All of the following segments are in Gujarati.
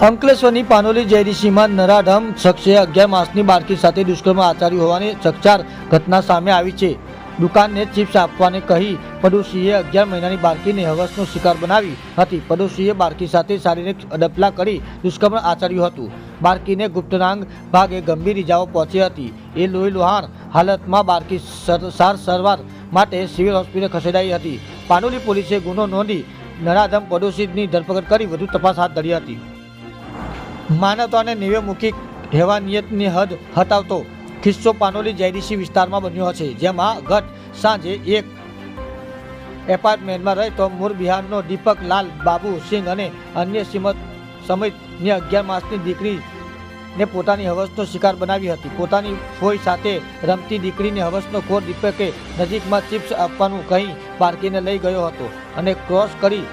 અંકલેશ્વરની પાનોલી જયરીસીમાં નરાઢમ શખ્સે અગિયાર માસની બાળકી સાથે દુષ્કર્મ આચર્યું હોવાની ચકચાર ઘટના સામે આવી છે. દુકાનને ચિપ્સ આપવાને કહી પડોશીએ અગિયાર મહિનાની બાળકીને હવસનો શિકાર બનાવી હતી. પડોશીએ બાળકી સાથે શારીરિક અડપલા કરી દુષ્કર્મ આચર્યું હતું. બાળકીને ગુપ્તનાંગ ભાગે ગંભીર ઇજાઓ પહોંચી હતી. એ લોહી લોહાણ હાલતમાં બાળકી સર- સાર સારવાર માટે સિવિલ હોસ્પિટલ ખસેડાઈ હતી. પાનોલી પોલીસે ગુનો નોંધી નરાધમ પડોશીની ધરપકડ કરી વધુ તપાસ હાથ ધરી હતી. માનવતાને નિવેમુખી હેવાનિયતની હદ હટાવતો ખિસ્સો પાનોલી જેડીસી વિસ્તારમાં બન્યો છે, જેમાં ગત સાંજે એક એપાર્ટમેન્ટમાં રહેતો મૂળ બિહારનો દીપક લાલ બાબુ સિંહ અને અન્ય સિમત સમિતની અગિયાર માસની દીકરીને પોતાની હવસનો શિકાર બનાવી હતી. પોતાની ફોઈ સાથે રમતી દીકરીને હવસનો ખોર દીપકે નજીકમાં ચિપ્સ આપવાનું કહી બાળકીને લઈ ગયો હતો અને ક્રોસ કરી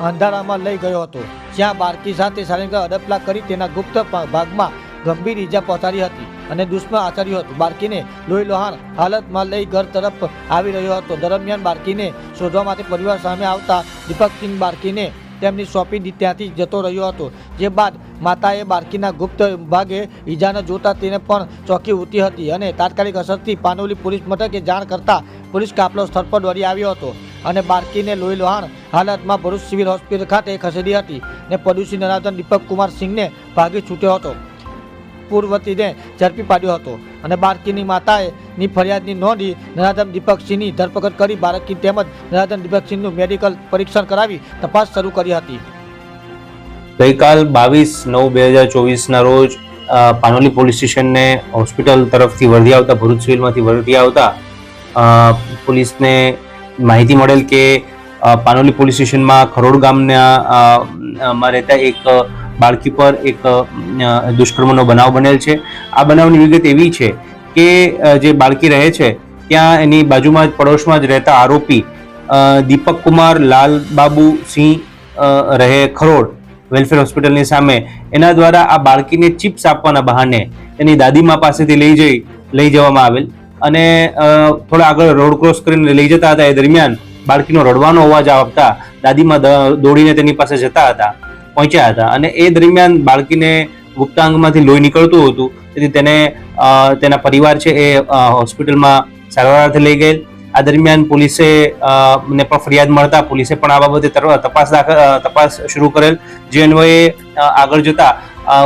અંધારામાં લઈ ગયો હતો. જ્યાં બાળકી સાથે શારીરિક અડપલા કરી તેના ગુપ્ત ભાગમાં ગંભીર ઈજા પહોંચાડી હતી અને દુશ્મન આચર્યું હતું. બાળકીને લોહી લોહાણ હાલતમાં લઈ ઘર તરફ આવી રહ્યો હતો. દરમિયાન બાળકીને શોધવા માટે પરિવાર સામે આવતા દીપકસિંહ બાળકીને તેમની સોંપી ત્યાંથી જતો રહ્યો હતો. જે બાદ માતાએ બાળકીના ગુપ્ત ભાગે ઈજાને જોતા તેને પણ ચોંકી ઉઠી હતી અને તાત્કાલિક અસરથી પાનોલી પોલીસ મથકે જાણ કરતા પોલીસ કાફલો સ્થળ પર દોડી આવ્યો હતો. અને બાળકીને લોહી લોહાણ હાલતમાં ભરૂચ સિવિલ હોસ્પિટલ ખાતે ખસેડી હતી ને પડોશી નરાધન દીપક કુમાર સિંહને ભાગી છૂટ્યો હતો. પૂર્વતીને ઝડપી પાડ્યો હતો અને બાળકીની માતાએ ની ફરિયાદની નોંધી નરાધન દીપકસિંહની ધરપકડ કરી બાળકી તેમજ નરાધન દીપકસિંહનું મેડિકલ પરીક્ષણ કરાવી તપાસ શરૂ કરી હતી. ગઈકાલ બાવીસ નવ બે હજાર ચોવીસના રોજ પાનોલી પોલીસ સ્ટેશનને હોસ્પિટલ તરફથી વર્ધી આવતા, ભરૂચ સિવિલમાંથી વર્ધી આવતા પોલીસને માહિતી મળેલ કે પાનોલી પોલીસ સ્ટેશનમાં ખરોડ ગામના માં રહેતા એક બાળકી પર એક દુષ્કર્મનો બનાવ બનેલ છે. આ બનાવની વિગત એવી છે કે જે બાળકી રહે છે, ત્યાં એની બાજુમાં જ, પડોશમાં જ રહેતા આરોપી દીપક કુમાર લાલ બાબુ સિંહ રહે ખરોડ વેલફેર હોસ્પિટલની સામે. એના દ્વારા આ બાળકીને ચિપ્સ આપવાના બહાને એની દાદીમા પાસેથી લઈ જઈ, લઈ જવામાં આવેલ. અને થોડા આગળ રોડ ક્રોસ કરીને લઈ જતા હતા. એ દરમિયાન બાળકીનો રડવાનો અવાજ આવતા દાદીમાં દોડીને તેની પાસે જતા હતા, પહોંચ્યા હતા. અને એ દરમિયાન બાળકીને ગુપ્તાંગમાંથી લોહી નીકળતું હતું. તેથી તેને તેના પરિવાર છે એ હોસ્પિટલમાં હોસ્પિટલમાં સારવારથી લઈ ગયેલ. આ દરમિયાન પોલીસે ને પણ ફરિયાદ મળતા પોલીસે પણ આ બાબતે તપાસ તપાસ શરૂ કરેલ. જે અન્વયે આગળ જતા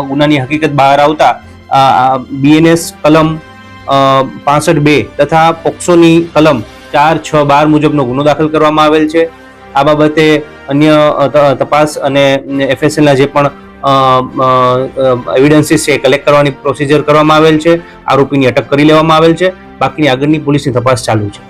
ગુનાની હકીકત બહાર આવતા બીએનએસ કલમ પાસઠ બે તથા પોક્સોની કલમ ચાર છ બાર મુજબનો ગુનો દાખલ કરવામાં આવેલ છે. આ બાબતે અન્ય તપાસ અને એફએસએલના જે પણ એવિડન્સીસ છે કલેક્ટ કરવાની પ્રોસિજર કરવામાં આવેલ છે. આરોપીની અટક કરી લેવામાં આવેલ છે. બાકીની આગળની પોલીસની તપાસ ચાલુ છે.